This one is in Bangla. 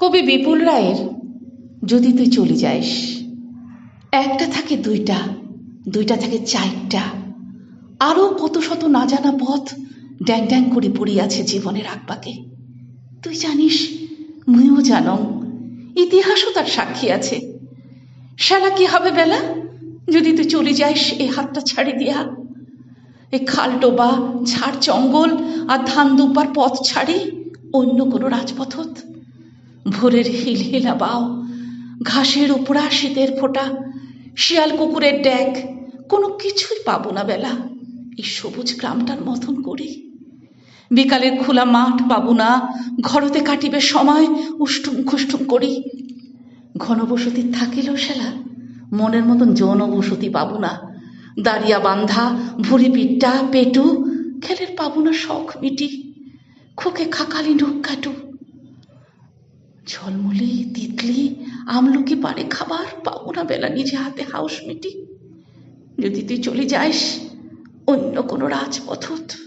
কবি বিপুল রায়ের যদি তুই চলে যাস, একটা থাকে দুইটা দুইটা থাকে চারটা আরও কত শত না জানা পথ ড্যাং ড্যাং করে পড়িয়াছে জীবনের আগবাকে তুই জানিস, মুইও জানং ইতিহাসও তার সাক্ষী আছে। শালা কি হবে বেলা? যদি তুই চলে যাস এই হাতটা ছাড়ি দিয়া। এ খাল ডোবা, ঝাড় জঙ্গল আর ধান দুব্বার পথ ছাড়ি অন্য কোনো রাজপথত। ভোরের হিলহিলা বাও, ঘাসের উপরা শীতের ফোঁটা, শিয়াল কুকুরের ড্যাক কোনো কিছুই পাবো না বেলা। এই সবুজ গ্রামটার মতন করি। বিকালের খোলা মাঠ পাবো না, ঘরতে কাটিবে সময়, উষ্টুম খুষ্টুম করি। ঘনবসতি থাকিলেও সেলা, মনের মতন যৌন বসতি পাবো না। দাঁড়িয়া বান্ধা ভুরি পিঠটা, পেটু, খেলের পাবো না শখ মিটি। খোকে খাকালি ঢুক কাটু ঝলমলি, তিতলি, আমলকি পারে খাবার পাবো না বেলা নিজে হাতে হাউস মিটি। যদি তুই চলে যাস, অন্য কোনো রাজপথত।